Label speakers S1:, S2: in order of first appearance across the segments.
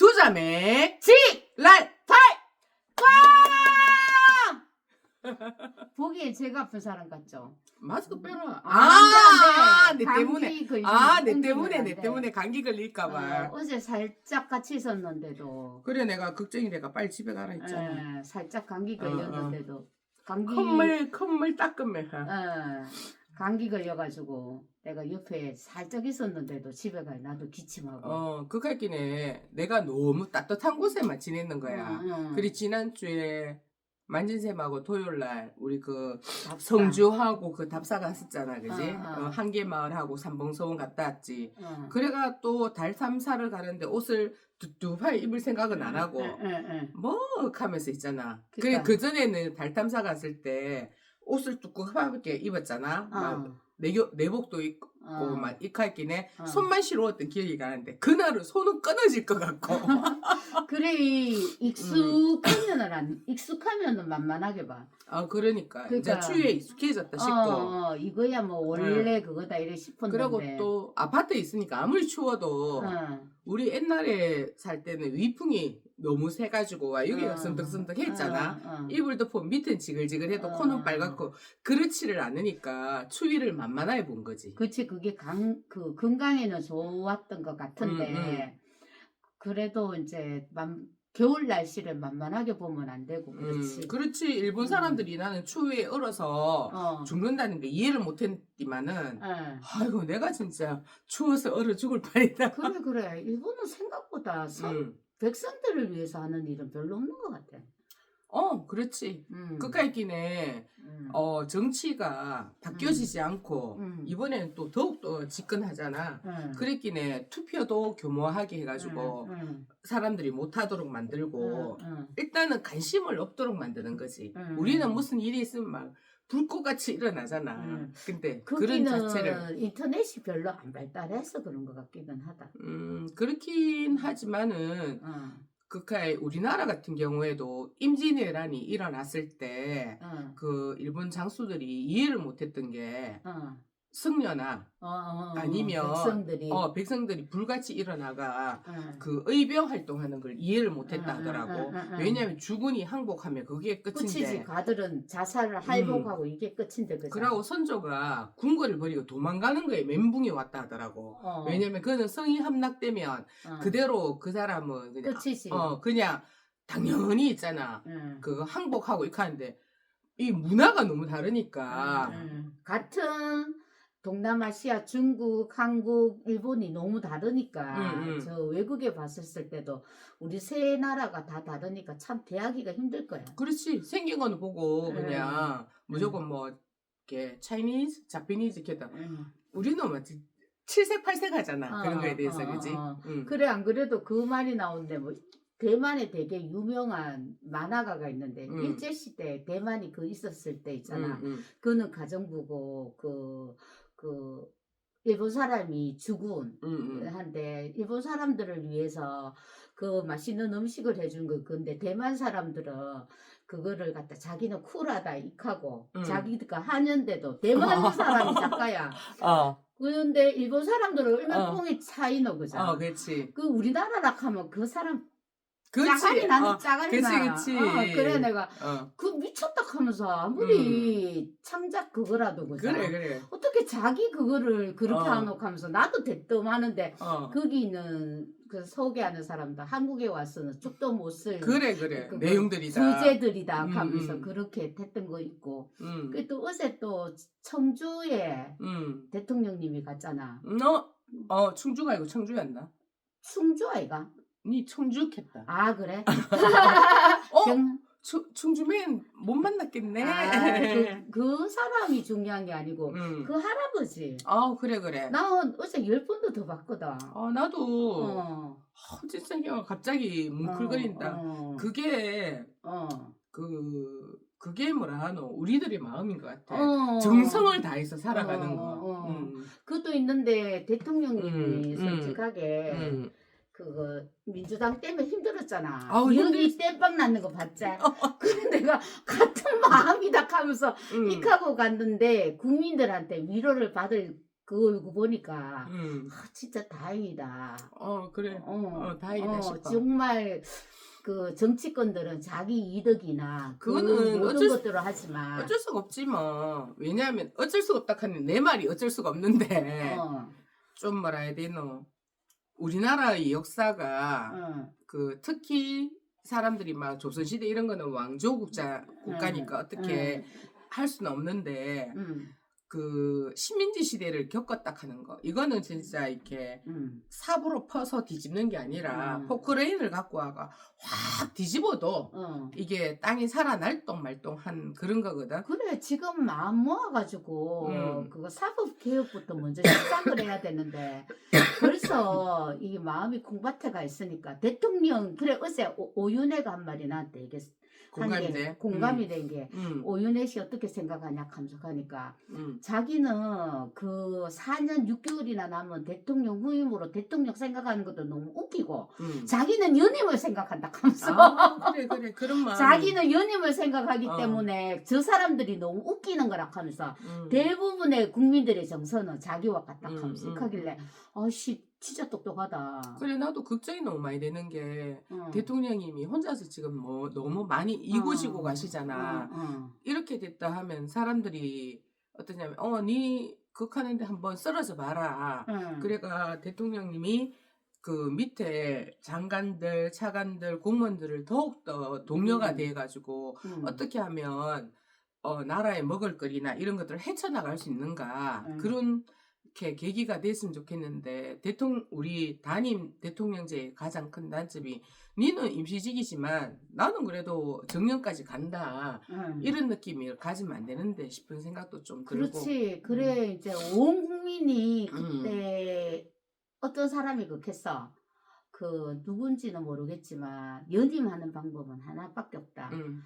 S1: 두 자매
S2: 지!
S1: 랄
S2: 보기에 제가 아픈 사람 같죠?
S1: 마스크 빼라.
S2: 아, 안 돼, 내안 돼.
S1: 때문에.
S2: 걸리면
S1: 아, 내 때문에 안내
S2: 돼.
S1: 때문에 감기 걸릴까봐.
S2: 어, 어제 살짝 같이 있었는데도
S1: 그래 내가 걱정이 내가 빨리 집에 가라 했잖아.
S2: 예, 살짝 감기
S1: 어, 어.
S2: 걸렸는데도 감기
S1: 콧물 콧물 닦으면.
S2: 예, 감기 걸려가지고 내가 옆에 살짝 있었는데도 집에 가 나도 기침하고
S1: 어, 그갈기네 내가 너무 따뜻한 곳에만 지냈는 거야.
S2: 응, 응.
S1: 그리 지난주에 만진샘하고 토요일날 우리 그
S2: 답답.
S1: 성주하고 그 답사 갔었잖아, 그지?
S2: 어, 어.
S1: 어, 한계마을하고 삼봉서원 갔다 왔지.
S2: 응.
S1: 그래가 또 달삼사를 가는데 옷을 두툼하게 입을 생각은 안 하고
S2: 응, 응, 응.
S1: 뭐 하면서 있잖아.
S2: 그러니까.
S1: 그 전에는 달탐사 갔을 때 옷을 두껍게 입었잖아. 막
S2: 어,
S1: 내교, 내복도 입고
S2: 어.
S1: 막 이카있기네
S2: 어.
S1: 손만 시려웠던 기억이 나는데 그날은 손은 끊어질 것 같고
S2: 그래 이 익숙하면은 안 익숙하면은 만만하게 봐.
S1: 아 그러니까,
S2: 그러니까.
S1: 이제 추위에 익숙해졌다 싶고
S2: 어, 어, 이거야 뭐 원래 그거다 이래 싶었는데.
S1: 그리고 또 아파트에 있으니까 아무리 추워도
S2: 어,
S1: 우리 옛날에 살 때는 위풍이 너무 세가지고 와 여기가
S2: 어.
S1: 선득선득 했잖아
S2: 어, 어.
S1: 이불 덮으면 밑은 지글지글해도
S2: 어.
S1: 코는 빨갛고 그렇지를 않으니까 추위를 만만하게 본 거지
S2: 그치 그게 강, 그 건강에는 좋았던 것 같은데
S1: 음, 음.
S2: 그래도 이제 만, 겨울 날씨를 만만하게 보면 안 되고 그렇지.
S1: 음, 그렇지 일본 사람들이 나는 추위에 얼어서
S2: 어.
S1: 죽는다는 게 이해를 못했지만은
S2: 예.
S1: 아이고 내가 진짜 추워서 얼어 죽을 판이다
S2: 그래 그래 일본은 생각보다 선,
S1: 음.
S2: 백성들을 위해서 하는 일은 별로 없는 것 같아.
S1: 어 그렇지
S2: 음.
S1: 끝까기네
S2: 음.
S1: 어 정치가 바뀌어지지 않고
S2: 음.
S1: 이번에는 또 더욱더 집권하잖아
S2: 음.
S1: 그랬기네 투표도 교모하게 해가지고
S2: 음, 음,
S1: 사람들이 못하도록 만들고
S2: 음, 음.
S1: 일단은 관심을 없도록 만드는 거지
S2: 음.
S1: 우리는 무슨 일이 있으면 막 불꽃같이 일어나잖아
S2: 음.
S1: 근데 그런
S2: 거기는
S1: 자체를
S2: 인터넷이 별로 안 발달해서 그런 것 같기는 하다.
S1: 음 그렇긴 하지만은
S2: 어,
S1: 그카이 우리나라 같은 경우에도 임진왜란이 일어났을 때
S2: 어,
S1: 그 일본 장수들이 이해를 못했던 게
S2: 어,
S1: 승려나
S2: 어, 어,
S1: 아니면
S2: 백성들이
S1: 어 백성들이 불같이 일어나가
S2: 어.
S1: 그 의병 활동하는 걸 이해를 못했다
S2: 응,
S1: 하더라고.
S2: 응, 응, 응.
S1: 왜냐하면 죽은이 항복하면 그게
S2: 끝이지
S1: 끝인데.
S2: 가들은 자살을 할복하고 이게 끝인데 그죠?
S1: 그러고 선조가 궁궐을 버리고 도망가는 거에 멘붕이 왔다 하더라고.
S2: 어,
S1: 왜냐면 그는 성이 함락되면
S2: 어,
S1: 그대로 그 사람은 그냥
S2: 끝이지.
S1: 어 그냥 당연히 있잖아.
S2: 응.
S1: 그 항복하고 이렇게 하는데 이 문화가 너무 다르니까.
S2: 응, 응. 같은 동남아시아, 중국, 한국, 일본이 너무 다르니까
S1: 응, 응.
S2: 저 외국에 봤을 때도 우리 세 나라가 다 다르니까 참 대하기가 힘들 거야.
S1: 그렇지 생긴 거는 보고
S2: 응.
S1: 그냥 무조건 뭐 이렇게 차이니즈, 자피니즈 이렇게 다
S2: 응.
S1: 우리는 뭐 칠색 팔색 하잖아
S2: 어,
S1: 그런 거에 대해서
S2: 어,
S1: 그지?
S2: 어.
S1: 응.
S2: 그래 안 그래도 그 말이 나오는데 뭐 대만에 되게 유명한 만화가가 있는데
S1: 음.
S2: 일제 시대 대만이 그 있었을 때 있잖아.
S1: 응, 응.
S2: 그는 가정부고 그 그 일본 사람이 죽은
S1: 응, 응.
S2: 한데 일본 사람들을 위해서 그 맛있는 음식을 해준 거 근데 대만 사람들은 그거를 갖다 자기는 쿨하다 익하고
S1: 음.
S2: 자기가 하는데도 대만 사람이 작가야.
S1: 어,
S2: 그런데 일본 사람들은 얼마나
S1: 어.
S2: 뽕이 차이노 그죠?
S1: 어, 그렇지.
S2: 그 우리나라라 하면 그 사람. 짜가리 나는
S1: 어,
S2: 짜가리
S1: 그치,
S2: 나.
S1: 그치.
S2: 어, 그래 내가
S1: 어,
S2: 그 미쳤다 하면서 아무리 창작 그거라도?
S1: 음. 그래, 그래.
S2: 어떻게 자기 그거를 그렇게
S1: 어.
S2: 하놓고 하면서 나도 대뜸 하는데
S1: 어,
S2: 거기 있는 그 소개하는 사람도 한국에 와서는 쭉도 못쓸
S1: 그래, 그래.
S2: 그
S1: 내용들이다.
S2: 주제들이다
S1: 음,
S2: 하면서
S1: 음.
S2: 그렇게 됐던 거 있고
S1: 응,
S2: 그또 어제 또 청주에
S1: 응.
S2: 대통령님이 갔잖아
S1: 너, 어, 충주가 아니고 청주였나?
S2: 충주 아이가?
S1: 니 청주했다.
S2: 아 그래?
S1: 어,
S2: 경-
S1: 충, 충주면 못 만났겠네.
S2: 아, 그, 그 사람이 중요한 게 아니고
S1: 응.
S2: 그 할아버지
S1: 아, 그래, 그래.
S2: 나 어제 열 번도 더 봤거든
S1: 어, 나도,
S2: 어,
S1: 어, 진짜 그냥 갑자기 뭉클거린다.
S2: 어,
S1: 그게,
S2: 어,
S1: 그, 그게 뭐라 하노? 우리들의 마음인 것 같아.
S2: 어.
S1: 정성을 다해서 살아가는
S2: 어,
S1: 거.
S2: 어.
S1: 음.
S2: 그것도 있는데 대통령님이
S1: 음, 음,
S2: 솔직하게
S1: 음.
S2: 그거 민주당 때문에 힘들었잖아.
S1: 아우,
S2: 여기
S1: 힘들지.
S2: 땜빵 났는 거 봤지? 그래 내가 같은 마음이다 하면서
S1: 음.
S2: 픽하고 갔는데 국민들한테 위로를 받을 그 얼굴 보니까
S1: 음.
S2: 아, 진짜 다행이다.
S1: 어 그래.
S2: 어,
S1: 어, 다행이다
S2: 어,
S1: 싶어.
S2: 정말 그 정치권들은 자기 이득이나 그
S1: 그거는
S2: 모든
S1: 어쩔 수-
S2: 것들을 하지만
S1: 어쩔 수가 없지 뭐. 왜냐하면 어쩔 수가 없다 하는 내 말이 어쩔 수가 없는데
S2: 어,
S1: 좀 뭐라 해야 되노. 우리나라의 역사가
S2: 어,
S1: 그 특히 사람들이 막 조선시대 이런 거는 왕조 국자 국가니까
S2: 음,
S1: 어떻게 할 수는 없는데
S2: 음,
S1: 그 식민지 시대를 겪었다 하는 거 이거는 진짜 이렇게
S2: 음,
S1: 삽으로 퍼서 뒤집는 게 아니라
S2: 음.
S1: 포크레인을 갖고 와가 확 뒤집어도
S2: 어.
S1: 이게 땅이 살아날동 말동한 그런 거거든.
S2: 그래 지금 마음 모아가지고
S1: 음.
S2: 그거 사법 개혁부터 먼저 시작을 해야 되는데 벌써 이게 마음이 콩밭에가 있으니까 대통령 그래 어제 오- 오윤혜가 한 말이 나한테 이게
S1: 공감이
S2: 한 게,
S1: 돼.
S2: 공감이 된 게
S1: 음,
S2: 오윤혜 씨 어떻게 생각하냐 감속하니까
S1: 음,
S2: 자기는 그 4년 6개월이나 남은 대통령 후임으로 대통령 생각하는 것도 너무 웃기고
S1: 음.
S2: 자기는 연임을 생각한다 감소
S1: 아, 그래 그래 그런 마음.
S2: 자기는 연임을 생각하기
S1: 어.
S2: 때문에 저 사람들이 너무 웃기는 거라 하면서
S1: 음.
S2: 대부분의 국민들의 정서는 자기와 같다
S1: 음,
S2: 하면서
S1: 음,
S2: 하길래
S1: 음.
S2: 아씨 진짜 똑똑하다
S1: 그래 나도 걱정이 너무 많이 되는 게
S2: 어.
S1: 대통령님이 혼자서 지금 뭐 너무 많이 이고시고
S2: 어,
S1: 가시잖아.
S2: 어, 어.
S1: 이렇게 됐다 하면 사람들이 어떠냐면 어니 극하는데 한번 쓰러져 봐라.
S2: 응.
S1: 그래가 대통령님이 그 밑에 장관들, 차관들, 공무원들을 더욱더 동료가
S2: 음.
S1: 돼가지고
S2: 응.
S1: 어떻게 하면 어, 나라의 먹을거리나 이런 것들을 헤쳐나갈 수 있는가
S2: 음.
S1: 그런 이렇게 계기가 됐으면 좋겠는데 대통령 우리 단임 대통령제의 가장 큰 단점이 니는 임시직이지만 나는 그래도 정년까지 간다
S2: 응.
S1: 이런 느낌을 가지면 안 되는데 싶은 생각도 좀 들고.
S2: 그렇지. 그래 이제 온 국민이
S1: 음.
S2: 그때 어떤 사람이 그랬어 그 누군지는 모르겠지만 연임하는 방법은 하나밖에 없다.
S1: 음,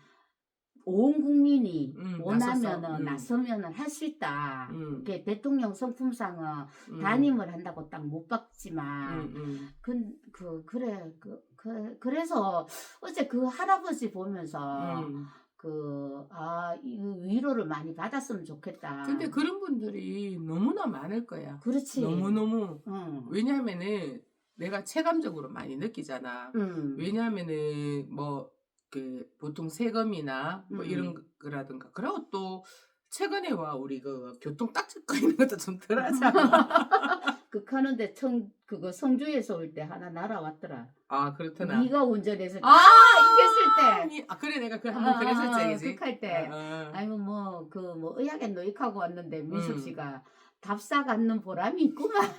S2: 온 국민이
S1: 음,
S2: 원하면은
S1: 음.
S2: 나서면은 할 수 있다.
S1: 음,
S2: 이게 대통령 성품상은
S1: 음,
S2: 단임을 한다고 딱 못 박지만
S1: 음, 음,
S2: 그, 그 그래 그, 그 그래서 어제 그 할아버지 보면서
S1: 음.
S2: 그아 위로를 많이 받았으면 좋겠다.
S1: 근데 그런 분들이 너무나 많을 거야.
S2: 그렇지.
S1: 너무 너무.
S2: 응.
S1: 왜냐하면은 내가 체감적으로 많이 느끼잖아.
S2: 응.
S1: 왜냐하면은 뭐 그 보통 세금이나 뭐
S2: 음.
S1: 이런 거라든가 그리고 또 최근에 와 우리 그 교통 딱지 꺼있는 것도 좀 덜하잖아.
S2: 그 가는데 청 그거 성주에서 올 때 하나 날아왔더라.
S1: 아 그렇구나.
S2: 네가 운전해서
S1: 아,
S2: 이겼을 때.
S1: 아 그래 내가 그 한번 그랬을 적이지.
S2: 극할 때.
S1: 아, 아.
S2: 아이고 뭐그 뭐 의학에 노익하고 왔는데 민숙
S1: 음.
S2: 씨가 답사 갖는 보람이 있구만.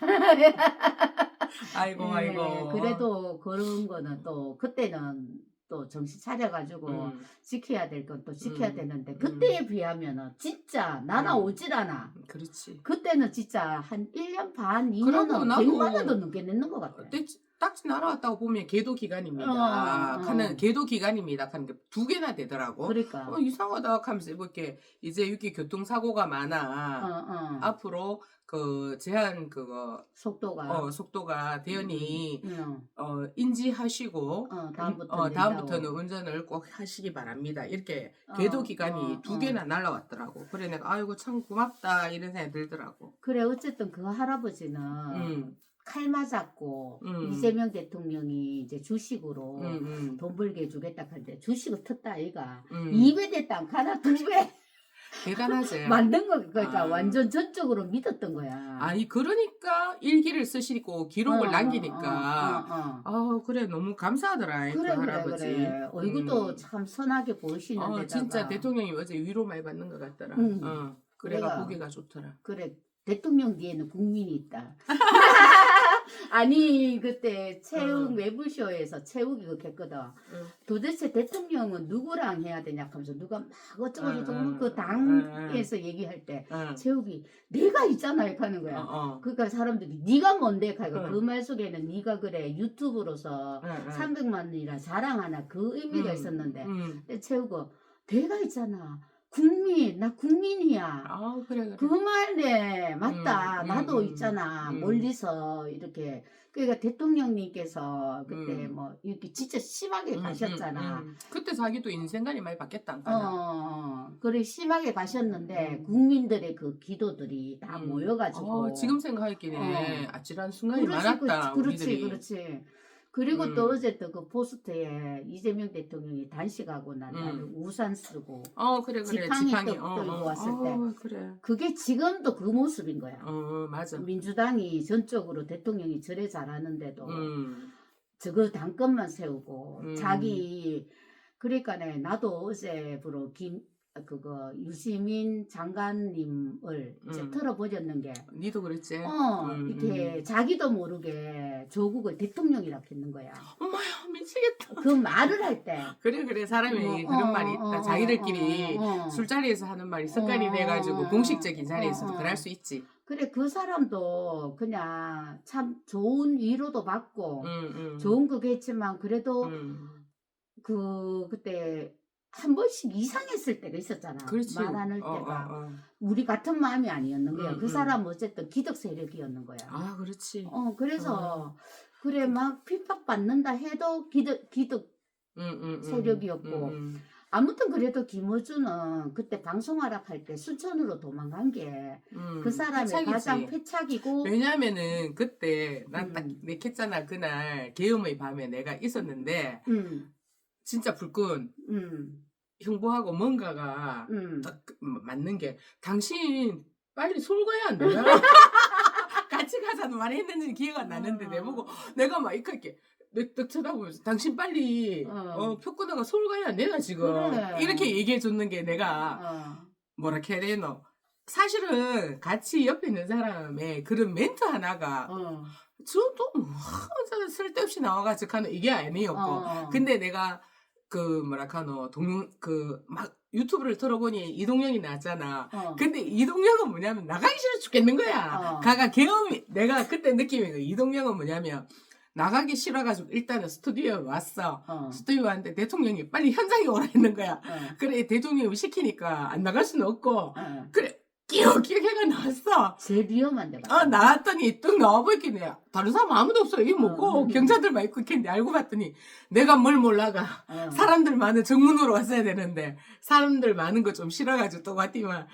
S1: 아이고 아이고.
S2: 예, 그래도 그런 거는 또 그때는 또 정신 차려가지고
S1: 음,
S2: 지켜야 될 건 또 지켜야
S1: 음.
S2: 되는데 그때에 비하면은 진짜 날아오질 않아.
S1: 그렇지.
S2: 그때는 진짜 한 1년 반,
S1: 그러고
S2: 2년은
S1: 나도
S2: 100만 원도 넘게 냈는 것 같아.
S1: 때- 딱지 날아왔다고 보면 계도 기간입니다.
S2: 어, 어.
S1: 하는 계도 기간입니다. 하는 게 두 개나 되더라고.
S2: 그러니까.
S1: 어, 이상하다 하면서 이렇게 이제 이렇게 교통사고가
S2: 어,
S1: 많아.
S2: 어.
S1: 앞으로 그 제한 그거
S2: 속도가.
S1: 어, 속도가 대연히
S2: 응.
S1: 어, 인지하시고
S2: 어, 다음부터
S1: 어, 다음부터는 운전을 꼭 하시기 바랍니다. 이렇게 계도
S2: 어,
S1: 기간이
S2: 어,
S1: 두
S2: 어.
S1: 개나 날라왔더라고. 그래 내가 아이고 참 고맙다 이런 생각이 들더라고.
S2: 그래 어쨌든 그 할아버지는
S1: 음,
S2: 칼 맞았고
S1: 음.
S2: 이재명 대통령이 이제 주식으로
S1: 음, 음,
S2: 돈 벌게 해주겠다 할때 주식을 텄다 아이가
S1: 음.
S2: 입에 대다 하나 두배
S1: 대단하지.
S2: 만든 거 그러니까
S1: 아.
S2: 완전 전적으로 믿었던 거야.
S1: 아니 그러니까 일기를 쓰시고 기록을
S2: 어,
S1: 남기니까
S2: 어, 어, 어.
S1: 아 그래 너무 감사하더라 그
S2: 그래 그래
S1: 할아버지.
S2: 그래 얼굴도
S1: 음.
S2: 참 선하게 보이시는
S1: 어,
S2: 데다가
S1: 진짜 대통령이 어제 위로 많이 받는 것 같더라.
S2: 음.
S1: 어, 그래가
S2: 그래가.
S1: 보기가 좋더라.
S2: 그래 대통령 뒤에는 국민이 있다. 아니 그때 체육
S1: 응.
S2: 외부쇼에서 체육이 그렇게 했거든.
S1: 응.
S2: 도대체 대통령은 누구랑 해야 되냐 하면서 누가 막 어쩌고
S1: 응,
S2: 저쩌고
S1: 응,
S2: 그
S1: 응,
S2: 당에서 얘기할 때
S1: 어,
S2: 체육이 내가 있잖아 이렇게 하는
S1: 어,
S2: 거야.
S1: 어.
S2: 그러니까 사람들이 네가 뭔데 하고
S1: 응.
S2: 그말 속에는 네가 그래 유튜브로서
S1: 응, 응.
S2: 300만 원이라 자랑하나 그 의미가
S1: 음,
S2: 있었는데
S1: 음.
S2: 근데 채우고 내가 있잖아 국민 나 국민이야
S1: 아 그래 그래.
S2: 그 말에 맞다
S1: 음,
S2: 나도
S1: 음,
S2: 있잖아
S1: 음.
S2: 멀리서 이렇게 그러니까 대통령님께서 그때
S1: 음.
S2: 뭐 이렇게 진짜 심하게
S1: 음,
S2: 가셨잖아.
S1: 음, 음. 그때 자기도 인생관이 많이 바뀌었다. 안
S2: 어? 어, 그래 심하게 가셨는데
S1: 음.
S2: 국민들의 그 기도들이 다
S1: 음.
S2: 모여가지고
S1: 어, 지금 생각하기에
S2: 어.
S1: 아찔한 순간이
S2: 그렇지,
S1: 많았다.
S2: 그렇지,
S1: 우리들이.
S2: 그렇지. 그리고
S1: 음.
S2: 또 어제 또 그 포스트에 이재명 대통령이 단식하고 난 다음에
S1: 음.
S2: 우산 쓰고
S1: 어 그래 그래
S2: 지팡이
S1: 지팡이
S2: 또
S1: 어,
S2: 들고
S1: 어.
S2: 왔을
S1: 어,
S2: 때.
S1: 그래
S2: 그게 지금도 그 모습인 거야.
S1: 어 맞아
S2: 민주당이 전적으로 대통령이 저래 잘하는데도
S1: 음
S2: 저거 당권만 세우고
S1: 음.
S2: 자기 그러니까네 나도 어제부로 김 그거 유시민 장관님을
S1: 음.
S2: 털어버렸는 게
S1: 니도 그랬지
S2: 어,
S1: 음,
S2: 이렇게 자기도 모르게 조국을 대통령이라 했는 거야.
S1: 엄마야 미치겠다
S2: 그 말을 할 때.
S1: 그래 그래 사람이
S2: 어,
S1: 그런
S2: 어,
S1: 말이
S2: 어,
S1: 있다
S2: 어,
S1: 자기들끼리
S2: 어, 어.
S1: 술자리에서 하는 말이 습관이
S2: 어,
S1: 돼가지고
S2: 어,
S1: 공식적인
S2: 어,
S1: 자리에서도
S2: 어.
S1: 그럴 수 있지
S2: 그래, 그 사람도 그냥 참 좋은 위로도 받고,
S1: 음, 음.
S2: 좋은 거겠지만, 그래도
S1: 음.
S2: 그, 그때 한 번씩 이상했을 때가 있었잖아.
S1: 그렇지
S2: 말하는
S1: 어,
S2: 때가.
S1: 어, 어.
S2: 우리 같은 마음이 아니었는 거야.
S1: 음,
S2: 그
S1: 음.
S2: 사람은 어쨌든 기득 세력이었는 거야.
S1: 아 그렇지
S2: 어, 그래서, 그래, 막 핍박받는다 해도 기득, 기득
S1: 음, 음, 음.
S2: 세력이었고.
S1: 음, 음.
S2: 아무튼 그래도 김어준은 그때 방송하라 할때 순천으로 도망간 게그
S1: 음.
S2: 사람의
S1: 패착이지.
S2: 가장 패착이고
S1: 왜냐면은 그때 난 딱
S2: 음.
S1: 내켰잖아 그날 계엄의 밤에 내가 있었는데
S2: 음,
S1: 진짜 불끈
S2: 음,
S1: 흉보하고 뭔가가
S2: 음.
S1: 딱 그- 맞는 게 당신 빨리 솔거야 안 되나? 같이 가자는 말을 했는지 기억 안 나는데
S2: 어.
S1: 내보고 내가 막 이렇게 내딱 쳐다보면서 당신 빨리
S2: 어.
S1: 어, 표권화가 솔거야 안 되나 지금
S2: 그래.
S1: 이렇게 얘기해 줬는 게 내가
S2: 어.
S1: 뭐라 해야 되노 사실은 같이 옆에 있는 사람의 그런 멘트 하나가
S2: 어.
S1: 저도 뭐 혼자 쓸데없이 나와가지고 하는 이게 아니었고
S2: 어.
S1: 근데 내가 그 뭐라 카노 동영 그막 유튜브를 들어보니 이동영이 나왔잖아.
S2: 어.
S1: 근데 이동영은 뭐냐면 나가기 싫어 죽겠는 거야.
S2: 어.
S1: 가가 계엄이 내가 그때 느낌이 그 이동영은 뭐냐면 나가기 싫어가지고 일단은 스튜디오에 왔어.
S2: 어.
S1: 스튜디오 왔는데 대통령이 빨리 현장에 오라 했는 거야.
S2: 어.
S1: 그래 대통령이 시키니까 안 나갈 수는 없고
S2: 어.
S1: 그래 끼역끼역 해가 나왔어.
S2: 제일 위험한 데가.
S1: 아 나왔더니 뚝 나와보이겠네. 다른 사람 아무도 없어. 이게 뭐고
S2: 음.
S1: 경찰들만 있고 있겠는데 알고 봤더니 내가 뭘 몰라가.
S2: 어.
S1: 사람들 많은 정문으로 왔어야 되는데 사람들 많은 거 좀 싫어가지고 또 왔더니만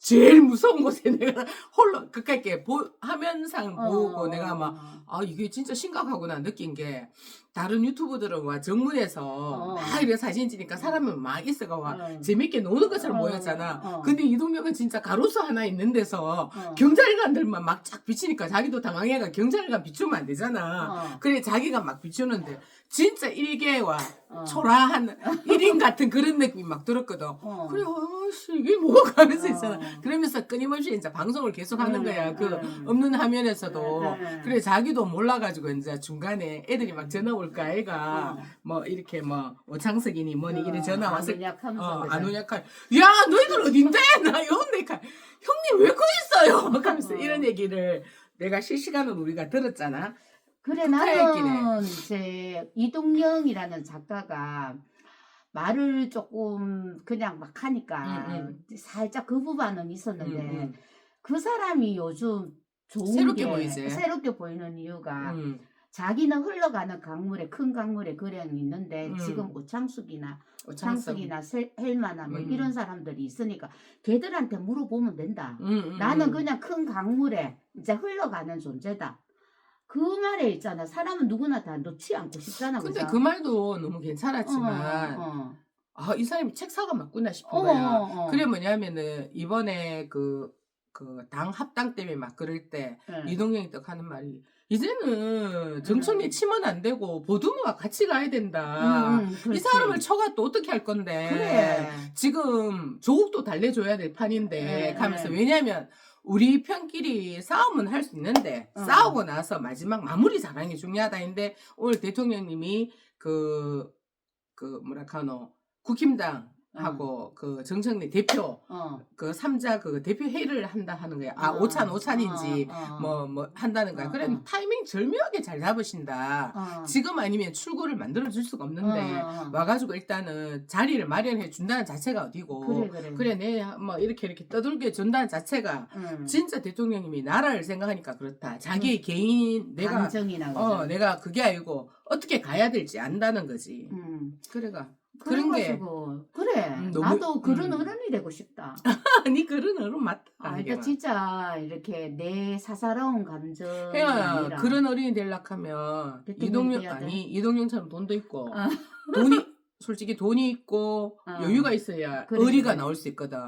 S1: 제일 무서운 곳에 내가 홀로 그까게 보 화면상 보고
S2: 어.
S1: 내가 막 아 이게 진짜 심각하구나 느낀 게 다른 유튜브들은 와 정문에서
S2: 어.
S1: 막 이래 사진 찍니까 사람은 막 있어가 와
S2: 어.
S1: 재밌게 노는 것처럼
S2: 어.
S1: 보였잖아.
S2: 어.
S1: 근데 이동명은 진짜 가로수 하나 있는 데서
S2: 어.
S1: 경찰관들만 막 쫙 비치니까 자기도 당황해가 경찰관 비추면 안 되잖아.
S2: 어.
S1: 그래 자기가 막 비추는데 진짜 일개와
S2: 어.
S1: 초라한 1인 같은 그런 느낌이 막 들었거든.
S2: 어.
S1: 그래, 아씨, 이게 뭐가 가면서
S2: 어.
S1: 있잖아. 그러면서 끊임없이 이제 방송을 계속 하는
S2: 음,
S1: 거야. 그
S2: 음.
S1: 없는 화면에서도.
S2: 음.
S1: 그래, 자기도 몰라가지고 이제 중간에 애들이 막 전화 올까,
S2: 어.
S1: 애가 뭐 이렇게 뭐 오창석이니 뭐니 이래 전화 왔을 때.
S2: 안오냐하면서
S1: 어, 안 오냐카. 야, 너희들 어딘데? 나 이런데까. 형님 왜? 막 하면서
S2: 어.
S1: 이런 얘기를 내가 실시간으로 우리가 들었잖아.
S2: 그래. 나는 제 이동영이라는 작가가 말을 조금 그냥 막 하니까
S1: 음,
S2: 살짝 그 부분은 있었는데
S1: 음, 음.
S2: 그 사람이 요즘 좋은
S1: 새롭게
S2: 게
S1: 보이지.
S2: 새롭게 보이는 이유가
S1: 음,
S2: 자기는 흘러가는 강물에 큰 강물에 그량이 있는데
S1: 음.
S2: 지금 오창숙이나. 오창숙이나 세- 헬마나 뭐
S1: 음.
S2: 이런 사람들이 있으니까 걔들한테 물어보면 된다.
S1: 음, 음,
S2: 나는
S1: 음.
S2: 그냥 큰 강물에 이제 흘러가는 존재다. 그 말에 있잖아. 사람은 누구나 다 놓지 않고 싶잖아.
S1: 근데
S2: 그죠?
S1: 그 말도 너무 괜찮았지만
S2: 어, 어,
S1: 아 이 사람이 책 사가 맞구나 싶은
S2: 어.
S1: 거야.
S2: 어, 어.
S1: 그래 뭐냐면은 이번에 그 그 당 합당 때문에 막 그럴 때
S2: 예.
S1: 이동영이 딱 하는 말이 이제는 정청래
S2: 음.
S1: 치면 안 되고 보두모가 같이 가야 된다.
S2: 음, 음,
S1: 이
S2: 그렇지.
S1: 사람을 쳐가 또 어떻게 할 건데
S2: 그래.
S1: 지금 조국도 달래줘야 될 판인데
S2: 네,
S1: 하면서
S2: 네.
S1: 왜냐면 우리 편끼리 싸움은 할 수 있는데
S2: 어.
S1: 싸우고 나서 마지막 마무리 게 중요하다인데 오늘 대통령님이 그 그 뭐라 카노 국힘당 하고 그 정청래 대표
S2: 어.
S1: 그 삼자 그 대표 회의를 한다 하는 거야. 아
S2: 어.
S1: 오찬 오찬인지
S2: 어, 어.
S1: 뭐뭐 한다는 거야.
S2: 어,
S1: 그래
S2: 어.
S1: 타이밍 절묘하게 잘 잡으신다.
S2: 어.
S1: 지금 아니면 출구를 만들어 줄 수가 없는데
S2: 어, 어.
S1: 와가지고 일단은 자리를 마련해 준다는 자체가 어디고
S2: 그래 그래.
S1: 그래 내뭐 이렇게 이렇게 떠들게 준다는 자체가
S2: 응.
S1: 진짜 대통령님이 나라를 생각하니까 그렇다. 자기 개인 내가
S2: 감정이나
S1: 어
S2: 그죠?
S1: 내가 그게 아니고 어떻게 가야 될지 안다는 거지.
S2: 음.
S1: 그래가 그런 게
S2: 그래
S1: 음, 너무-
S2: 나도 그런
S1: 음.
S2: 어른이 되고 싶다.
S1: 아니 그런 어른 맞다.
S2: 아, 그러니까
S1: 막.
S2: 진짜 이렇게 내 사사로운 감정이
S1: 그냥
S2: 아니라
S1: 그런 하면
S2: 대통령이
S1: 이동영
S2: 돼야 돼?
S1: 아니 이동영처럼 돈도 있고
S2: 아.
S1: 돈이 솔직히 돈이 있고
S2: 어.
S1: 여유가 있어야
S2: 그래,
S1: 의리가
S2: 그래.
S1: 나올 수 있거든.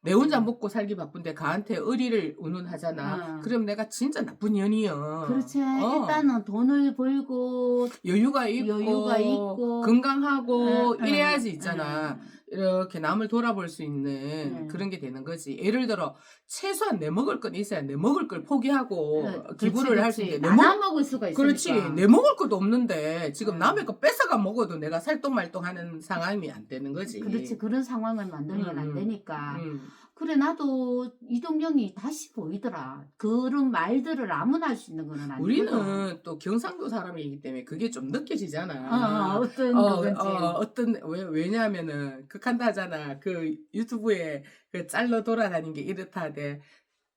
S1: 내 혼자 먹고 살기 바쁜데 가한테 의리를 운운하잖아.
S2: 어.
S1: 그럼 내가 진짜 나쁜 년이야.
S2: 그렇지
S1: 어.
S2: 일단은 돈을 벌고
S1: 여유가 있고,
S2: 여유가 있고.
S1: 건강하고
S2: 응,
S1: 이래야지
S2: 응,
S1: 있잖아.
S2: 응.
S1: 이렇게 남을 돌아볼 수 있는
S2: 응.
S1: 그런 게 되는 거지. 예를 들어 최소한 내 먹을 건 있어야 내 먹을 걸 포기하고
S2: 그- 그렇지,
S1: 기부를 할 수. 있는데 내 먹
S2: 먹을 수가 있으니까
S1: 그렇지 내 먹을 것도 없는데 지금
S2: 응.
S1: 남의 거 뺏어가 먹어도 내가 살똥말똥하는 상황이 안 되는 거지.
S2: 그렇지 그런 상황을 만들면 안
S1: 음,
S2: 되니까
S1: 음.
S2: 그래 나도 이동영이 다시 보이더라 그런 말들을 아무나 할 수 있는 건 아니거든
S1: 우리는 또 경상도 사람이기 때문에 그게 좀
S2: 어,
S1: 느껴지잖아.
S2: 어, 어떤
S1: 어,
S2: 그건지
S1: 어, 어떤 왜 왜냐하면은 극한다 하잖아. 그 유튜브에 그 짤로 돌아다닌 게 이렇다대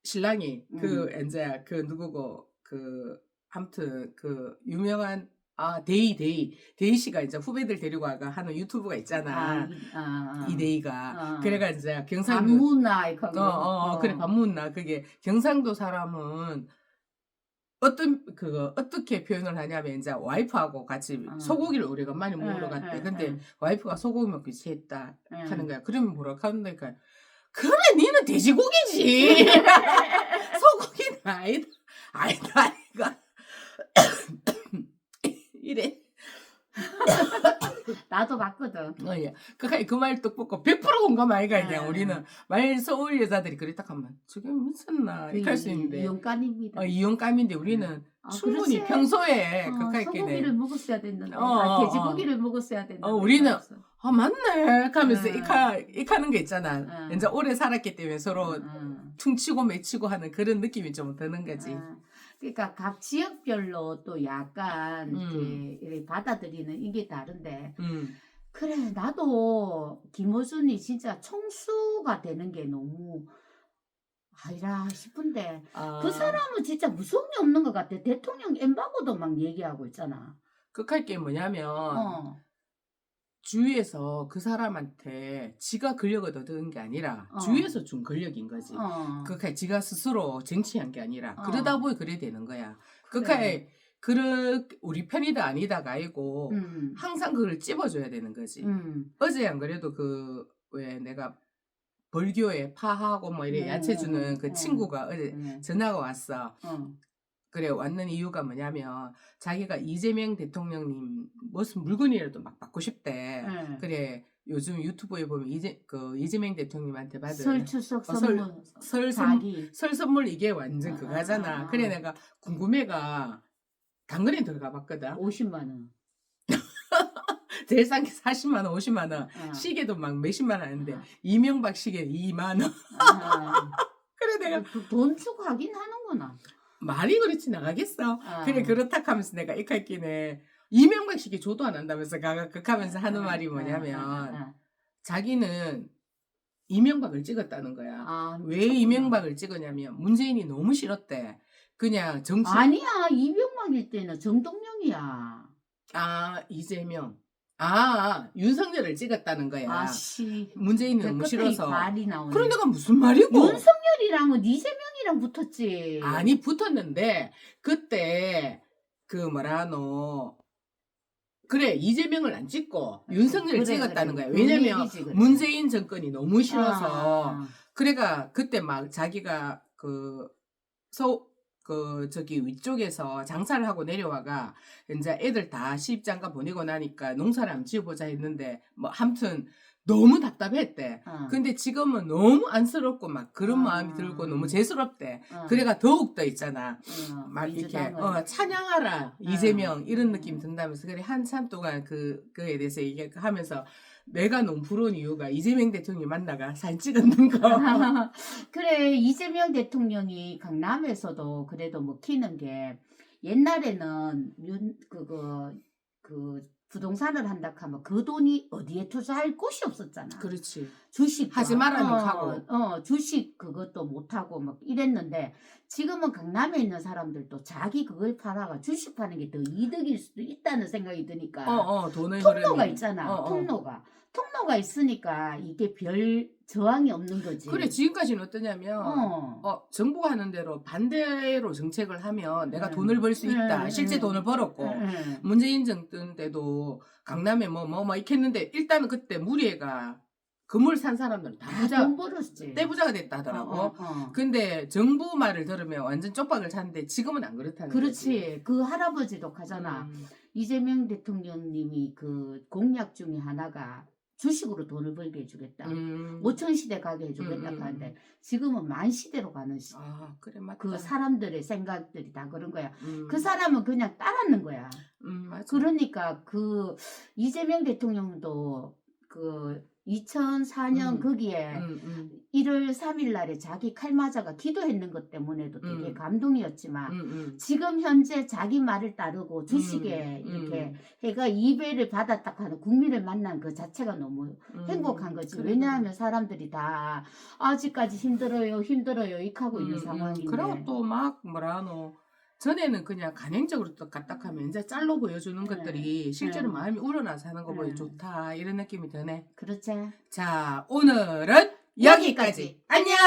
S1: 신랑이 그
S2: 음.
S1: 이제 그 누구고 그 아무튼 그 유명한 아 데이 데이 데이 씨가 이제 후배들 데리고 와가 하는 유튜브가 있잖아.
S2: 아, 이, 아, 아.
S1: 이 데이가
S2: 어.
S1: 그래가 이제 경상도
S2: 안무나 이거
S1: 어, 어, 어, 그래 반문나 그게 경상도 사람은 어떤 그거 어떻게 표현을 하냐면 이제 와이프하고 같이
S2: 어.
S1: 소고기를 오래간만에 먹으러
S2: 응,
S1: 갔대.
S2: 응,
S1: 근데
S2: 응.
S1: 와이프가 소고기 먹기 싫다
S2: 응.
S1: 하는 거야. 그러면 뭐라 하는데니까 그래 니는 돼지고기지. 소고기는 아니다. 아니다 아이가 이래.
S2: 나도 봤거든
S1: 어, 예. 그까이 그말 똑붙고 100% 공감 아이가 그냥
S2: 응.
S1: 우리는 말 서울 여자들이 그랬다 하면 저게 미쳤나 이렇게 할 수 있는데
S2: 이용간입니다
S1: 어, 이용감인데 우리는
S2: 아,
S1: 충분히
S2: 그렇지.
S1: 평소에
S2: 어,
S1: 그까이
S2: 소고기를. 먹었어야 됐는데
S1: 어,
S2: 아,
S1: 어,
S2: 돼지고기를 먹었어야 됐는데
S1: 어, 우리는. 아 맞네 하면서
S2: 응.
S1: 이카 이카는 게 있잖아.
S2: 응.
S1: 이제 오래 살았기 때문에 서로
S2: 응.
S1: 퉁치고 맺히고 하는 그런 느낌이 좀 드는 거지.
S2: 아, 그러니까 각 지역별로 또 약간
S1: 음.
S2: 이렇게, 이렇게 받아들이는 이게 다른데
S1: 음.
S2: 그래 나도 김어준이 진짜 총수가 되는 게 너무 아니라 싶은데
S1: 아,
S2: 그 사람은 진짜 무서움이 없는 것 같아 대통령 엠바고도 막 얘기하고 있잖아
S1: 극할 게 뭐냐면
S2: 어,
S1: 주위에서 그 사람한테 지가 권력을 얻은 게 아니라
S2: 어.
S1: 주위에서 준 권력인 거지.
S2: 어.
S1: 그까이 지가 스스로 쟁취한 게 아니라
S2: 어.
S1: 그러다 보니 그래 되는 거야.
S2: 그래.
S1: 그까이 그르 우리 편이다 아니다가 아니고
S2: 음,
S1: 항상 그걸 찝어줘야 되는 거지.
S2: 음,
S1: 어제 안 그래도 그 왜 내가 벌교에 파하고 뭐 이래
S2: 음,
S1: 야채 주는 그
S2: 음.
S1: 친구가 어제
S2: 음,
S1: 전화가 왔어.
S2: 어,
S1: 그래 왔는 이유가 뭐냐면 자기가 이재명 대통령님 무슨 물건이라도 막 받고 싶대.
S2: 음.
S1: 그래 요즘 유튜브에 보면 이재 그 이재명 대통령님한테 받은
S2: 설 추석
S1: 어, 설-
S2: 선물
S1: 설 선, 설 선물 이게 완전
S2: 아,
S1: 그거잖아.
S2: 아, 아.
S1: 그래 내가 궁금해가 당근에 들어가 봤거든.
S2: 50만 원.
S1: 제일 싼 게 40만 원, 50만 원.
S2: 어.
S1: 시계도 막 몇십만 원 하는데
S2: 아.
S1: 이명박 시계 2만 원.
S2: 아,
S1: 그래 내가
S2: 그돈 주고 하긴 하는구나.
S1: 말이 그렇지 나가겠어.
S2: 아.
S1: 그래 그렇다 하면서 내가 이칼끼네 이명박 시계 조도 안 한다면서 가가 극하면서 하는
S2: 아,
S1: 말이
S2: 아,
S1: 뭐냐면
S2: 아,
S1: 자기는 이명박을 찍었다는 거야.
S2: 아,
S1: 왜. 이명박을 찍었냐면 문재인이 너무 싫었대. 그냥 정치
S2: 아니야 이명박일 때는 정동영이야.
S1: 아 이재명 아 윤석열을 찍었다는 거야.
S2: 아씨.
S1: 문재인이 너무 싫어서.
S2: 발이 나오네.
S1: 그런 데가 무슨 말이고?
S2: 윤석열이랑은 이재명 이랑 붙었지.
S1: 아니 붙었는데 그때 그 뭐라노 그래 이재명을 안 찍고 윤석열을
S2: 그래,
S1: 찍었다는
S2: 그래.
S1: 거야.
S2: 그
S1: 왜냐면
S2: 얘기지, 그래.
S1: 문재인 정권이 너무 싫어서
S2: 아,
S1: 그래가 그때 막 자기가 그서그 저기 위쪽에서 장사를 하고 내려와가 이제 애들 다 시집장가 보내고 나니까 농사를 한번 지어보자 했는데 뭐 함튼 너무 답답했대.
S2: 어.
S1: 근데 지금은 너무 안쓰럽고 막 그런
S2: 아.
S1: 마음이 들고 너무 재수롭대.
S2: 어.
S1: 그래가 더욱 더 있잖아.
S2: 어,
S1: 막 이렇게. 어, 찬양하라
S2: 어.
S1: 이재명 이런 느낌 든다면서 그래 한참 동안 그 그에 대해서 얘기하면서 내가 너무 부러운 이유가 이재명 대통령 만나가 사진 찍었는 거.
S2: 그래 이재명 대통령이 강남에서도 그래도 먹히는 게 옛날에는 윤 그거 그 부동산을 한다 하면 그 돈이 어디에 투자할 곳이 없었잖아.
S1: 그렇지.
S2: 주식
S1: 하지 말라는
S2: 어,
S1: 하고.
S2: 어 주식 그것도 못 하고 막 이랬는데 지금은 강남에 있는 사람들도 자기 그걸 팔아가 주식 파는 게 더 이득일 수도 있다는 생각이 드니까
S1: 어, 어, 돈의
S2: 통로가
S1: 흐름이.
S2: 있잖아.
S1: 어, 어.
S2: 통로가 통로가 있으니까 이게 별 저항이 없는 거지.
S1: 그래 지금까지는 어떠냐면
S2: 어.
S1: 어, 정부가 하는 대로 반대로 정책을 하면 내가
S2: 음.
S1: 돈을 벌 수 있다.
S2: 음,
S1: 실제
S2: 음.
S1: 돈을 벌었고
S2: 응,
S1: 문재인 정권 때도 강남에 뭐뭐 뭐 이렇게 했는데 일단은 그때 무리가 건물 산 사람들은 다
S2: 응.
S1: 부자
S2: 돈 벌었지.
S1: 떼부자가 됐다 하더라고.
S2: 어, 어, 어.
S1: 근데 정부 말을 들으면 완전 쪽박을 찼는데 지금은 안 그렇다는 거지.
S2: 그렇지. 그 할아버지도 가잖아.
S1: 음.
S2: 이재명 대통령님이 그 공약 중에 하나가 주식으로 돈을 벌게 해주겠다.
S1: 음.
S2: 5천 시대 가게 해주겠다
S1: 음, 음,
S2: 하는데 지금은 만 시대로 가는 시.
S1: 아 그래 맞다.
S2: 그 사람들의 생각들이 다 그런 거야.
S1: 음.
S2: 그 사람은 그냥 따랐는 거야.
S1: 음, 맞아.
S2: 그러니까 그 이재명 대통령도 그 2004년
S1: 음.
S2: 거기에
S1: 음, 음,
S2: 1월 3일 날에 자기 칼 맞아가 기도했는 것 때문에도 되게
S1: 음.
S2: 감동이었지만
S1: 음, 음.
S2: 지금 현재 자기 말을 따르고 주식에
S1: 음,
S2: 이렇게
S1: 음.
S2: 해가 이배를 받았다 하는 국민을 만난 그 자체가 너무
S1: 음,
S2: 행복한 거지.
S1: 그래,
S2: 왜냐하면 사람들이 다 아직까지 힘들어요, 힘들어요, 이하고
S1: 그래.
S2: 있는
S1: 음, 음.
S2: 상황인데.
S1: 그리고 또 막 뭐라노 전에는 그냥 간행적으로 또 까딱하면 이제 짤로 보여주는
S2: 네.
S1: 것들이 실제로
S2: 네.
S1: 마음이 우러나서 하는 거 보니
S2: 네.
S1: 좋다 이런 느낌이 드네.
S2: 그렇지.
S1: 자 오늘은
S2: 여기까지.
S1: 여기까지. 안녕.